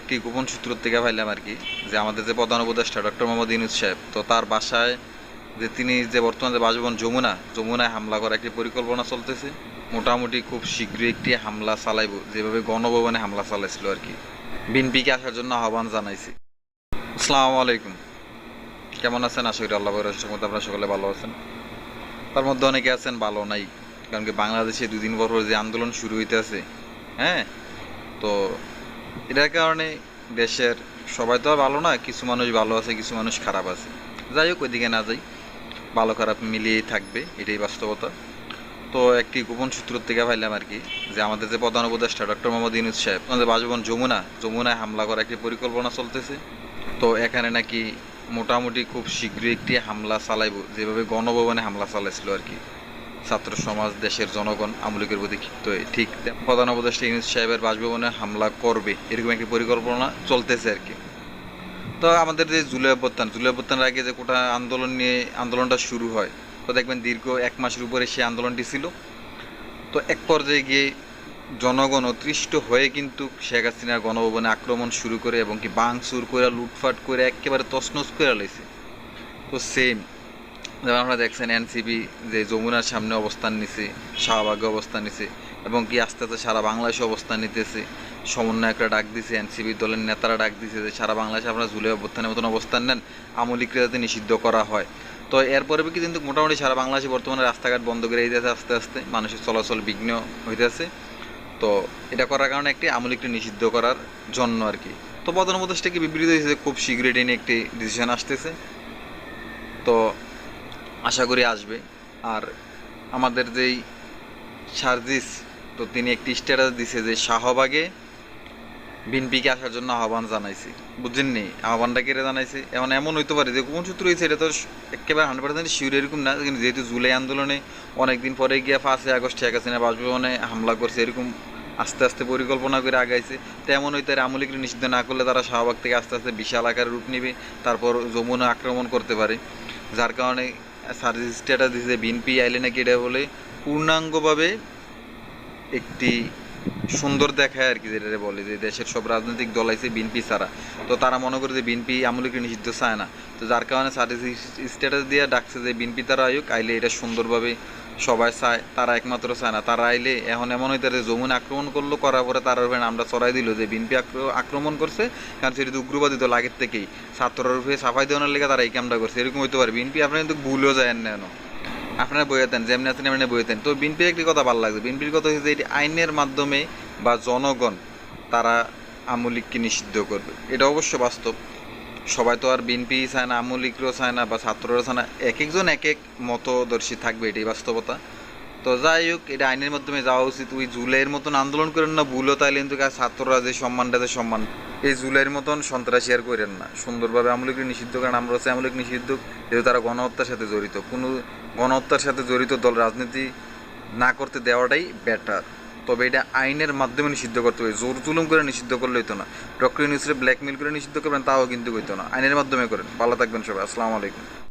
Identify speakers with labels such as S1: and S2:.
S1: একটি গোপন সূত্র থেকে পাইলাম আর কি, যে আমাদের যে প্রধান উপদেষ্টা ডক্টর মোহাম্মদ ইউনুস সাহেব, তো তার বাসায় যে তিনি যে বর্তমানে বাসভবন যমুনা, যমুনায় হামলা করার একটি পরিকল্পনা চলতেছে। মোটামুটি খুব শীঘ্রই একটি হামলা চালাইব, যেভাবে গণভবনে হামলা চালাইছিল আর কি। বিনপিকে আসার জন্য আহ্বান জানাইছি। আসসালামু আলাইকুম। কেমন আছেন? আশা করি আল্লাহ মধ্যে আপনারা সকলে ভালো আছেন। তার মধ্যে অনেকে আছেন, ভালো নাই, কারণ কি বাংলাদেশে দুদিন পর যে আন্দোলন শুরু হইতে আছে হ্যাঁ? তো এটার কারণে দেশের সবাই তো আর ভালো না, কিছু মানুষ ভালো আছে, কিছু মানুষ খারাপ আছে। যাই হোক, ওইদিকে না যাই। ভালো খারাপ মিলিয়েই থাকবে, এটাই বাস্তবতা। তো একটি গোপন সূত্র থেকে পাইলাম আর কি, যে আমাদের যে প্রধান উপদেষ্টা ডক্টর মোহাম্মদ ইউনুস সাহেব, আমাদের বাসভবন যমুনা, যমুনায় হামলা করার একটি পরিকল্পনা চলতেছে। তো এখানে নাকি মোটামুটি খুব শীঘ্রই একটি হামলা চালাইব, যেভাবে গণভবনে হামলা চালাইছিল আর কি। ছাত্র সমাজ, দেশের জনগণ, আমলিকের প্রতি ক্ষিপ্ত হয়ে। ঠিক প্রধান উপদেষ্টা ইউনুস সাহেবের বাসভবনে হামলা করবে, এরকম একটি পরিকল্পনা চলতেছে আর কি। তো আমাদের যে জুলাই অভ্যুত্থান, জুলাই অভ্যুত্থানের আগে যে কোটা আন্দোলন নিয়ে আন্দোলনটা শুরু হয়, তো দেখবেন দীর্ঘ এক মাসের উপরে সেই আন্দোলনটি ছিল। তো এক পর্যায়ে গিয়ে জনগণ অতৃষ্ট হয়ে কিন্তু শেখ হাসিনার গণভবনে আক্রমণ শুরু করে এবং কি বাংচুর করে লুটফাট করে একেবারে তছনছ করে লাইছে। তো সেম যেমন আপনারা দেখছেন এনসিপি যে যমুনার সামনে অবস্থান নিছে, শাহবাগে অবস্থান নিছে এবং কি আস্তে আস্তে সারা বাংলাদেশে অবস্থান নিতেছে। সমন্বয়করা ডাক দিছে এনসিপি দলের নেতারা ডাক দিছে যে সারা বাংলাদেশে আপনারা ঝুলে অভ্যুত্থানের মতন অবস্থান নেন, আমলিকরা যাতে নিষিদ্ধ করা হয়। তো এরপরে কি কিন্তু মোটামুটি সারা বাংলাদেশে বর্তমানে রাস্তাঘাট বন্ধ করে দিতেছে আস্তে আস্তে, মানুষের চলাচল বিঘ্ন হইতেছে। তো এটা করার কারণে একটি আমলিককে নিষিদ্ধ করার জন্য আর কি। তো প্রধান উপদেষ্টা কি বিবৃতি হয়েছে খুব শীঘ্রই নিয়ে একটি ডিসিশন আসতেছে। তো আশা করি আসবে। আর আমাদের যেই সার্জিস, তো তিনি একটি স্ট্যাটাস দিছে যে শাহবাগে বিনপিকে আসার জন্য আহ্বান জানাইছি। বুঝছেননি? আহ্বানটা কেড়ে জানাইছে? এমন এমন হইতে পারে যে কোন সূত্র হয়েছে এটা তো একেবারে হান্ড্রেড পার্সেন্ট শিওর এরকম না, কিন্তু যেহেতু জুলাই আন্দোলনে অনেকদিন পরে গিয়ে ফার্স্টে আগস্ট শেখ হাসিনা বাসভবনে হামলা করছে, এরকম আস্তে আস্তে পরিকল্পনা করে আগাইছে, তেমন হইতে আমলিকে নিষিদ্ধ না করলে তারা শাহবাগ থেকে আস্তে আস্তে বিশাল আকারে রূপ নেবে, তারপর যমুনা আক্রমণ করতে পারে। যার কারণে সার্ভিস স্ট্যাটাস দিয়েছে বিএনপি আইলে নাকি এটা বলে পূর্ণাঙ্গভাবে একটি সুন্দর দেখায় আর কি যেটা বলে যে দেশের সব রাজনৈতিক দল আছে বিএনপি ছাড়া। তো তারা মনে করে যে বিএনপি আমলিকে নিষিদ্ধ চায় না। তো যার কারণে সার্ভিস স্ট্যাটাস দিয়ে ডাকছে যে বিএনপি তারা আয়ুক আইলে এটা সুন্দরভাবে সবাই চায়, তারা একমাত্র চায় না। তারা আইলে এখন এমন হইতে যমুনা আক্রমণ করল, করার পরে তার উপরে আমরা চড়াই দিল যে বিএনপি আক্রমণ করছে, কারণ সেটি তো উগ্রবাদী দল আগের থেকেই। ছাত্রর উপরে সাফাই দেওয়ার লেগে তারা এই কামটা করছে, এরকম হইতে পারে। বিএনপি আপনারা কিন্তু ভুলেও যায় না আপনারা বইয়েতেন যেমনি আছেন এমনি বইয়েতেন তো বিএনপির একটি কথা ভালো লাগছে। বিএনপির কথা হচ্ছে যে এটি আইনের মাধ্যমে বা জনগণ তারা আমলিককে নিষিদ্ধ করবে। এটা অবশ্য বাস্তব। সবাই তো আর বিএনপি চায় না আমলিকরাও চায় না বা ছাত্ররা চায় না। এক একজন এক এক মতদর্শী থাকবে এটাই বাস্তবতা। তো যাই হোক, এটা আইনের মাধ্যমে যাওয়া উচিত। ওই জুলাইয়ের মতন আন্দোলন করেন না, ভুলও তাইলে কিন্তু ছাত্ররা যে সম্মানটা যে সম্মান, এই জুলাইয়ের মতন সন্ত্রাসী আর করেন না। সুন্দরভাবে আমলিকে নিষিদ্ধ করেন আমরা হচ্ছে আমলিক নিষিদ্ধ, যেহেতু তারা গণহত্যার সাথে জড়িত। কোনো গণহত্যার সাথে জড়িত দল রাজনীতি না করতে দেওয়াটাই বেটার তবে এটা আইনের মাধ্যমে নিষিদ্ধ করতে হবে। জোর জুলুম করে নিষিদ্ধ করলে হইতো না। ডক্টর ইউনিভার্সিটি ব্ল্যাকমেল করে নিষিদ্ধ করবেন, তাও কিন্তু হইতো না। আইনের মাধ্যমে করেন ভালো থাকবেন সবাই। আসসালামু আলাইকুম।